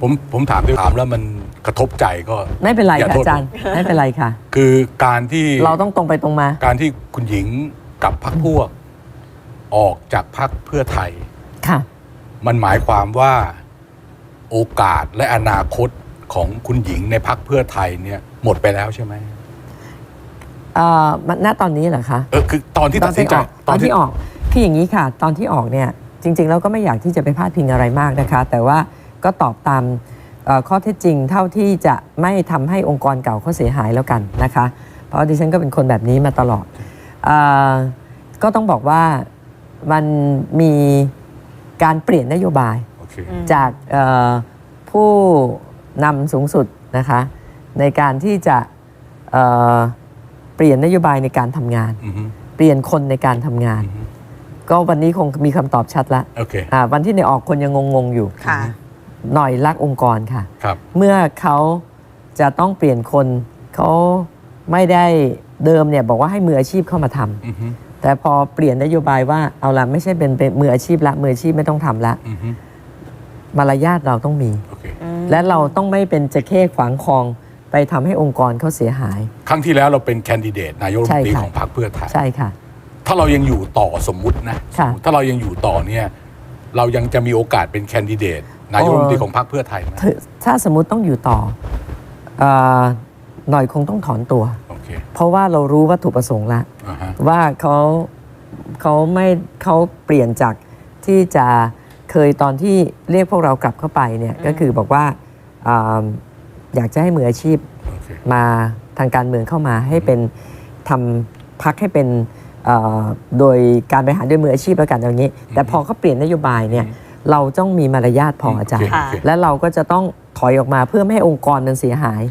ผมผมถามด้วยถามแล้วมันกระทบใจก็ ไม่เป็นไรอย่าค่ะโทษ อาจารย์ ไม่เป็นไรค่ะ คือการที่เราต้องตรงไปตรงมา การที่คุณหญิงกับพรรคพวก ออกจากพรรคเพื่อไทย ค่ะ มันหมายความว่าโอกาสและอนาคตของคุณหญิงในพรรคเพื่อไทยเนี่ยหมดไปแล้วใช่ไหมเอ่อณตอนนี้เหรอคะ เออคือตอนที่ตัดสินใจออกตอนที่ออกคืออย่างนี้ค่ะ ตอนที่ออกเนี่ยจริงๆแล้วก็ไม่อยากที่จะไปพาดพิงอะไรมากนะคะ แต่ว่า ก็ตอบตามเอ่อข้อเท็จจริงเท่าที่จะไม่ทำให้องค์กรเก่าเขาเสียหายแล้วกันนะคะ เพราะดิฉันก็เป็นคนแบบนี้มาตลอดเออก็ต้องบอกว่ามันมีการเปลี่ยนนโยบายโอเคจากเอ่อผู้นำสูงสุดนะคะในการที่จะเอ่อเปลี่ยนนโยบายในการทำงานอือฮึเปลี่ยนคนในการทำงานอือฮึก็วันนี้คงมีคำตอบชัดละโอเคอ่าวันที่ในออกคนยังงงๆอยู่ค่ะ หน่อยรักองค์กรค่ะ ครับ เมื่อเขาจะต้องเปลี่ยนคนเขาไม่ได้เดิมเนี่ยบอกว่าให้มืออาชีพเข้ามาทำอือฮึแต่พอเปลี่ยนนโยบายว่าเอาละไม่ใช่เป็นเป็นมืออาชีพละมืออาชีพไม่ต้องทำละอือฮึมารยาทเราต้องมี โอเค และเราต้องไม่เป็นจะเข้ขวางคลองไปทำให้องค์กรเขาเสียหาย ครั้งที่แล้วเราเป็นแคนดิเดตนายกรัฐมนตรีใช่ค่ะ ของพรรคเพื่อไทย ใช่ค่ะ ถ้าเรายังอยู่ต่อสมมุตินะค่ะถ้าเรายังอยู่ต่อเนี่ย เรายังจะมีโอกาสเป็นแคนดิเดต นายกรัฐมนตรีของพรรคเพื่อไทยไหมถ้าถ้าสมมุติต้องอยู่ต่อเอ่อหน่อยคงต้องถอนตัวโอเคเพราะว่าเรารู้วัตถุประสงค์แล้วอ่าฮะว่าเขาเขาไม่เขาเปลี่ยนจากที่จะเคยตอนที่เรียกพวกเรากลับเข้าไปเนี่ยก็คือบอกว่าอ่าอยากจะให้มืออาชีพโอเคมาทางการเมืองเข้ามาให้เป็นทำพักให้เป็นเอ่อโดยการบริหารด้วยมืออาชีพแล้วกันอย่างนี้ แต่พอเขาเปลี่ยนนโยบายเนี่ย เราต้องมีมารยาทพออาจารย์โอเคและเราก็จะต้องถอยออกมาเพื่อไม่ให้องค์กรนั้นเสียหาย